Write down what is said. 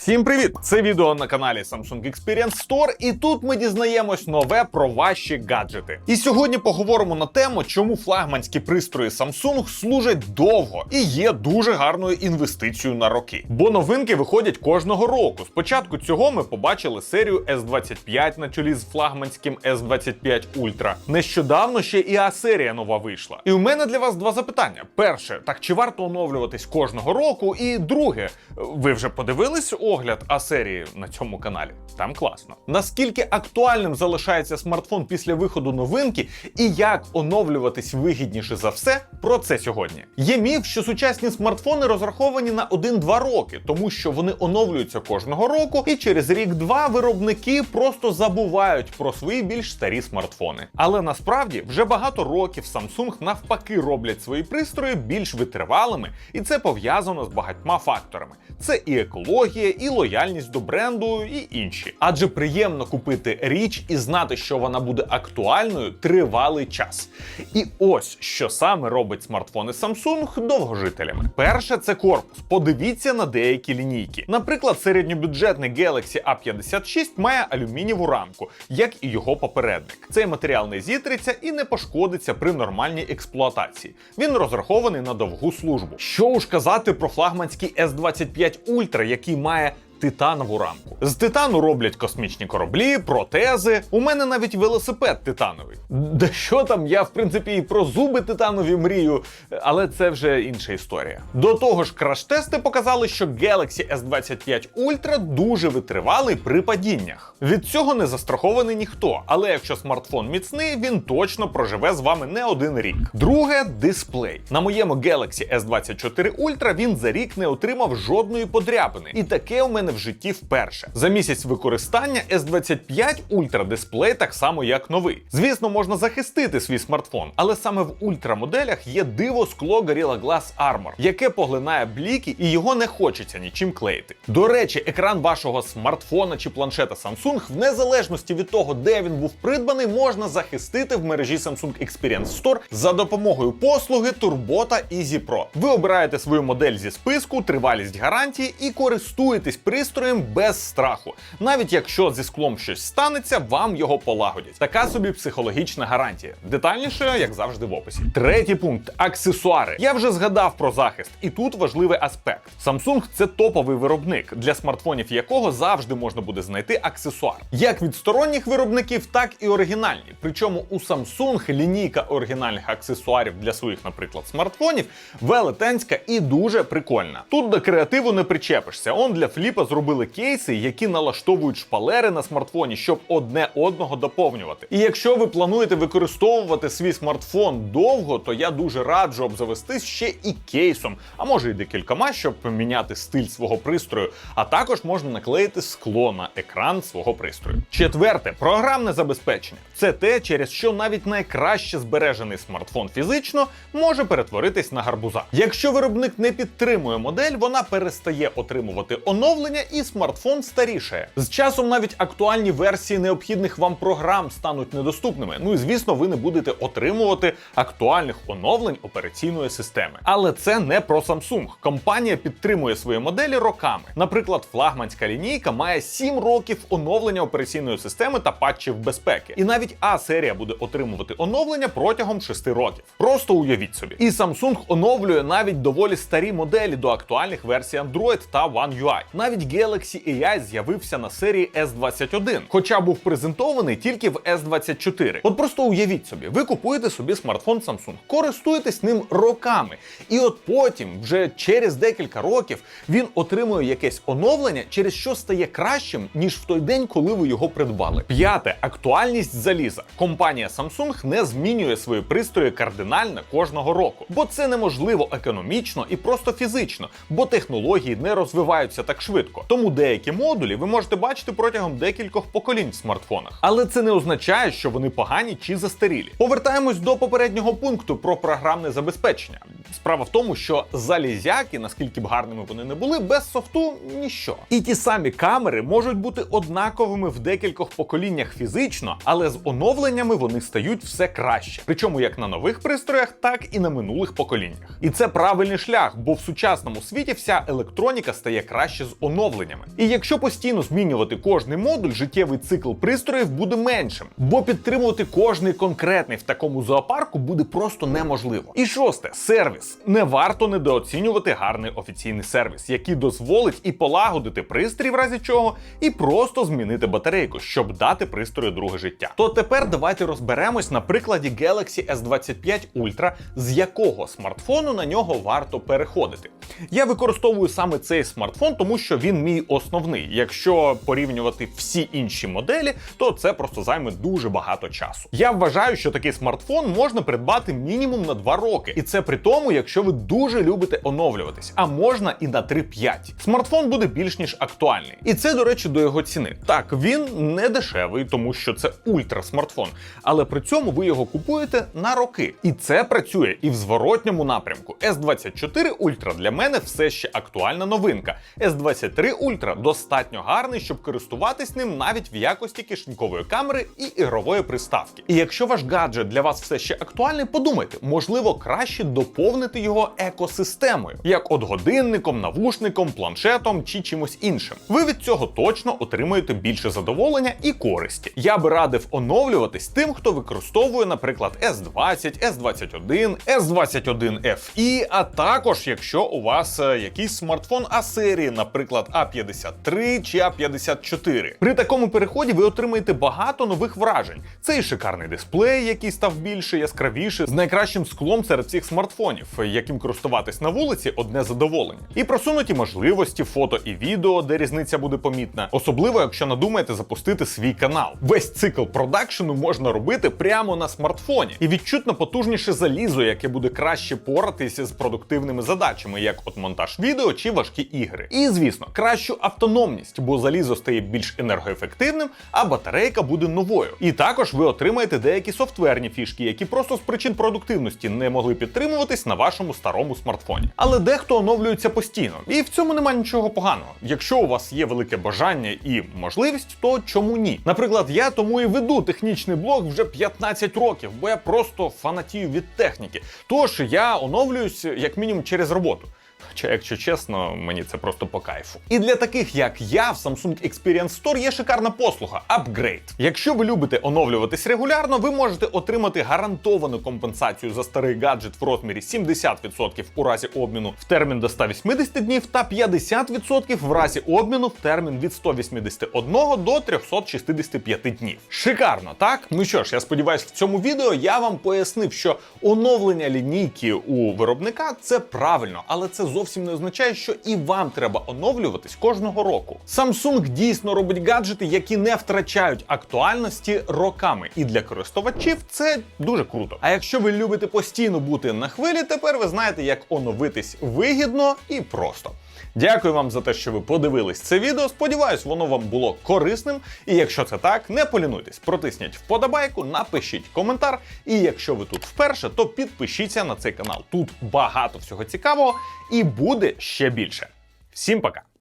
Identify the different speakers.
Speaker 1: Всім привіт! Це відео на каналі Samsung Experience Store, і тут ми дізнаємось нове про ваші гаджети. І сьогодні поговоримо на тему, чому флагманські пристрої Samsung служать довго і є дуже гарною інвестицією на роки. Бо новинки виходять кожного року. Спочатку цього ми побачили серію S25 на чолі з флагманським S25 Ultra. Нещодавно ще і А серія нова вийшла. І у мене для вас два запитання: перше, так чи варто оновлюватись кожного року? І друге, ви вже подивились огляд А серії на цьому каналі? Там класно. Наскільки актуальним залишається смартфон після виходу новинки, і як оновлюватись вигідніше за все? Про це сьогодні. Є міф, що сучасні смартфони розраховані на 1-2 роки, тому що вони оновлюються кожного року, і через рік-два виробники просто забувають про свої більш старі смартфони. Але насправді вже багато років Samsung навпаки роблять свої пристрої більш витривалими, і це пов'язано з багатьма факторами. Це і екологія, і лояльність до бренду, і інші. Адже приємно купити річ і знати, що вона буде актуальною тривалий час. І ось що саме робить смартфони Samsung довгожителями. Перше це корпус. Подивіться на деякі лінійки. Наприклад, середньобюджетний Galaxy A56 має алюмінієву рамку, як і його попередник. Цей матеріал не зітриться і не пошкодиться при нормальній експлуатації. Він розрахований на довгу службу. Що уж казати про флагманський S25 Ultra, який має титанову рамку. З титану роблять космічні кораблі, протези. У мене навіть велосипед титановий. Да що там, я в принципі і про зуби титанові мрію, але це вже інша історія. До того ж, краш-тести показали, що Galaxy S25 Ultra дуже витривалий при падіннях. Від цього не застрахований ніхто, але якщо смартфон міцний, він точно проживе з вами не один рік. Друге дисплей. На моєму Galaxy S24 Ultra він за рік не отримав жодної подряпини. І таке у мене в житті вперше. За місяць використання S25 Ultra дисплей так само як новий. Звісно, можна захистити свій смартфон, але саме в ультрамоделях є диво скло Gorilla Glass Armor, яке поглинає бліки і його не хочеться нічим клеїти. До речі, екран вашого смартфона чи планшета Samsung, в незалежності від того, де він був придбаний, можна захистити в мережі Samsung Experience Store за допомогою послуги Турбота Easy. Ви обираєте свою модель зі списку, тривалість гарантії і користуєтесь пристроєм без страху. Навіть якщо зі склом щось станеться, вам його полагодять. Така собі психологічна гарантія. Детальніше, як завжди, в описі. Третій пункт аксесуари. Я вже згадав про захист, і тут важливий аспект. Samsung це топовий виробник, для смартфонів якого завжди можна буде знайти аксесуар. Як від сторонніх виробників, так і оригінальні. Причому у Samsung лінійка оригінальних аксесуарів для своїх, наприклад, смартфонів велетенська і дуже прикольна. Тут до креативу не причепишся. Он для фліпа зробили кейси, які налаштовують шпалери на смартфоні, щоб одне одного доповнювати. І якщо ви плануєте використовувати свій смартфон довго, то я дуже раджу обзавестись ще і кейсом, а може і декількома, щоб поміняти стиль свого пристрою. А також можна наклеїти скло на екран свого пристрою. Четверте програмне забезпечення. Це те, через що навіть найкраще збережений смартфон фізично може перетворитись на гарбуза. Якщо виробник не підтримує модель, вона перестає отримувати оновлення і смартфон старішає. З часом навіть актуальні версії необхідних вам програм стануть недоступними. Ну і звісно, ви не будете отримувати актуальних оновлень операційної системи. Але це не про Samsung. Компанія підтримує свої моделі роками. Наприклад, флагманська лінійка має 7 років оновлення операційної системи та патчів безпеки. І навіть А серія буде отримувати оновлення протягом 6 років. Просто уявіть собі. І Samsung оновлює навіть доволі старі моделі до актуальних версій Android та One UI. Навіть Galaxy AI з'явився на серії S21, хоча був презентований тільки в S24. От просто уявіть собі, ви купуєте собі смартфон Samsung, користуєтесь ним роками, і от потім, вже через декілька років, він отримує якесь оновлення, через що стає кращим, ніж в той день, коли ви його придбали. П'яте актуальність заліза. Компанія Samsung не змінює свої пристрої кардинально кожного року, бо це неможливо економічно і просто фізично, бо технології не розвиваються так швидко. Тому деякі модулі ви можете бачити протягом декількох поколінь в смартфонах. Але це не означає, що вони погані чи застарілі. Повертаємось до попереднього пункту про програмне забезпечення. Справа в тому, що залізяки, наскільки б гарними вони не були, без софту ніщо. І ті самі камери можуть бути однаковими в декількох поколіннях фізично, але з оновленнями вони стають все краще. Причому як на нових пристроях, так і на минулих поколіннях. І це правильний шлях, бо в сучасному світі вся електроніка стає краще з оновленнями. Оновленнями. І якщо постійно змінювати кожний модуль, життєвий цикл пристроїв буде меншим, бо підтримувати кожний конкретний в такому зоопарку буде просто неможливо. І шосте сервіс. Не варто недооцінювати гарний офіційний сервіс, який дозволить і полагодити пристрій, в разі чого, і просто змінити батарейку, щоб дати пристрою друге життя. То тепер давайте розберемось на прикладі Galaxy S25 Ultra, з якого смартфону на нього варто переходити. Я використовую саме цей смартфон, тому що він мій основний. Якщо порівнювати всі інші моделі, то це просто займе дуже багато часу. Я вважаю, що такий смартфон можна придбати мінімум на 2 роки, і це при тому, якщо ви дуже любите оновлюватись, а можна і на 3-5. Смартфон буде більш ніж актуальний. І це, до речі, до його ціни. Так, він не дешевий, тому що це ультра смартфон, але при цьому ви його купуєте на роки. І це працює і в зворотньому напрямку. S24 Ultra для мене все ще актуальна новинка. S23 Ultra достатньо гарний, щоб користуватись ним навіть в якості кишенькової камери і ігрової приставки. І якщо ваш гаджет для вас все ще актуальний, подумайте, можливо, краще доповнити його екосистемою, як от годинником, навушником, планшетом чи чимось іншим. Ви від цього точно отримуєте більше задоволення і користі. Я би радив оновлюватись тим, хто використовує, наприклад, S20, S21, S21 FE, а також якщо у вас е, якийсь смартфон А серії, наприклад, А53 чи А54. При такому переході ви отримаєте багато нових вражень. Це і шикарний дисплей, який став більше, яскравіше, з найкращим склом серед всіх смартфонів, яким користуватись на вулиці одне задоволення. І просунуті можливості фото і відео, де різниця буде помітна, особливо якщо надумаєте запустити свій канал. Весь цикл продакшену можна робити прямо на смартфоні і відчутно потужніше залізо, яке буде краще поратися з продуктивними задачами, як от монтаж відео чи важкі ігри. І звісно, кращу автономність, бо залізо стає більш енергоефективним, а батарейка буде новою. І також ви отримаєте деякі софтверні фішки, які просто з причин продуктивності не могли підтримуватись на вашому старому смартфоні. Але дехто оновлюється постійно, і в цьому немає нічого поганого. Якщо у вас є велике бажання і можливість, то чому ні? Наприклад, я тому і веду технічний блог вже 15 років, бо я просто фанатію від техніки. Тож я оновлююсь як мінімум через роботу. Хоча, якщо чесно, мені це просто по кайфу. І для таких, як я, в Samsung Experience Store є шикарна послуга апгрейд. Якщо ви любите оновлюватись регулярно, ви можете отримати гарантовану компенсацію за старий гаджет в розмірі 70% у разі обміну в термін до 180 днів та 50% в разі обміну в термін від 181 до 365 днів. Шикарно, так? Ну що ж, я сподіваюся, в цьому відео я вам пояснив, що оновлення лінійки у виробника це правильно, але це зовсім не означає, що і вам треба оновлюватись кожного року. Samsung дійсно робить гаджети, які не втрачають актуальності роками. І для користувачів це дуже круто. А якщо ви любите постійно бути на хвилі, тепер ви знаєте, як оновитись вигідно і просто. Дякую вам за те, що ви подивились це відео. Сподіваюсь, воно вам було корисним. І якщо це так, не полінуйтесь, протисніть вподобайку, напишіть коментар. І якщо ви тут вперше, то підпишіться на цей канал. Тут багато всього цікавого і буде ще більше. Всім пока!